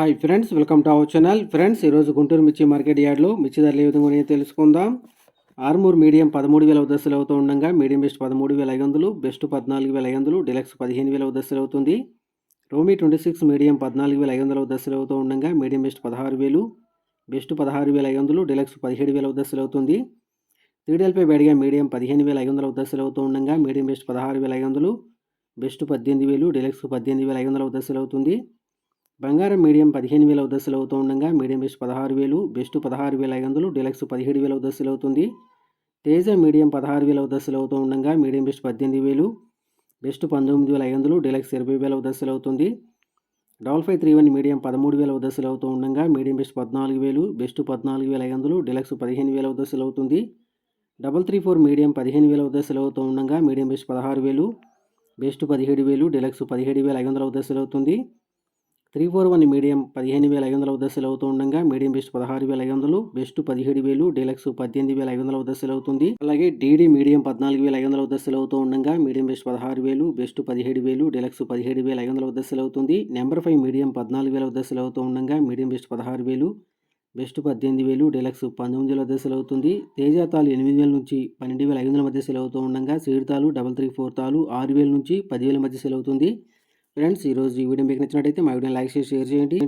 Hi friends welcome to our channel friends ఈరోజు గుంటూరు మిర్చి market యార్డ్లో మిర్చి ధరలు ఏ విధంగా తెలుసుకుందాం. ఆర్మూర్ మీడియం పదమూడు వేల దశలు అవుతూ ఉండగా మీడియం బెస్ట్ పదమూడు వేల ఐదు వందలు బెస్ట్ పద్నాలుగు వేల ఐదు వందలు డిలక్స్ పదిహేను వేల దశలు అవుతుంది. రోమీ ట్వంటీ సిక్స్ మీడియం పద్నాలుగు వేల ఐదు వందల దశలు అవుతూ ఉండగా మీడియం బెస్ట్ పదహారు వేలు బెస్ట్ పదహారు వేల ఐదు వందలు డిలక్స్ పదిహేడు వేల దశలు అవుతుంది. త్రీడీఎల్పై బేడిగా మీడియం పదిహేను వేల ఐదు వందల దశలు అవుతూ ఉండగా మీడియం బెస్ట్ పదహారు వేల ఐదు వందలు బెస్ట్ పద్దెనిమిది వేలు డిలక్స్ పద్దెనిమిది వేల ఐదు వందల దశలు అవుతుంది. బంగారం మీడియం పదిహేను వేల దశలు అవుతూ ఉండగా మీడియం బెస్ట్ పదహారు వేలు బెస్ట్ పదహారు వేల ఐదు వందలు డిలక్స్ పదిహేడు వేల దశలు అవుతుంది. తేజ మీడియం పదహారు వేల దశలు అవుతూ ఉండగా మీడియం బెస్ట్ పద్దెనిమిది వేలు బెస్ట్ పంతొమ్మిది వేల ఐదు వందలు డిలక్స్ ఇరవై వేల దశలు అవుతుంది. Double five three one medium పదమూడు వేల దశలు అవుతూ ఉండగా మీడియం బెస్ట్ పద్నాలుగు వేలు బెస్ట్ పద్నాలుగు వేల ఐదు వందలు డిలక్స్ పదిహేను వేల దశలు అవుతుంది. డబల్ త్రీ ఫోర్ మీడియం పదిహేను వేల దశలు అవుతూ ఉండగా మీడియం బెస్ట్ పదహారు వేలు బెస్ట్ పదిహేడు వేలు డిలక్స్ పదిహేడు వేల ఐదు వందల దశలు అవుతుంది. త్రీ ఫోర్ వన్ మీడియం పదిహేను వేల ఐదు వందల దశలు అవుతూ ఉండగా మీడియం బెస్ట్ పదహారు వేల ఐదు వందలు బెస్ట్ పదిహేడు వేలు డీలక్స్ పద్దెనిమిది వేల ఐదు వందల దశలు అవుతుంది అలాగే డీడీ మీడియం పద్నాలుగు వేల ఐదు వందల దశలు అవుతూ ఉండగా మీడియం బెస్ట్ పదహారు వేలు బెస్ట్ పదిహేడు వేలు డీలక్స్ పదిహేడు వేల ఐదు వందల దశలు అవుతుంది నెంబర్ ఫైవ్ మీడియం పద్నాలుగు వేల దశలు అవుతూ ఉండగా మీడియం బెస్ట్ పదహారు వేలు బెస్ట్ పద్దెనిమిది వేలు డీలక్స్ పంతొమ్మిది వేల దశలు అవుతుంది తేజాతాలు ఎనిమిది వేల నుంచి పన్నెండు వేల ఐదు వందల మధ్య సెల్ అవుతూ ఉండగా సీడ్తాలు డబల్ త్రీ ఫోర్ తాలు ఆరు వేల నుంచి పదివేల మధ్య సెల్ అవుతుంది ఫ్రెండ్స్ ఈరోజు ఈ వీడియో మీకు నచ్చినట్టయితే మా వీడియో లైక్ చేసి షేర్ చేయండి.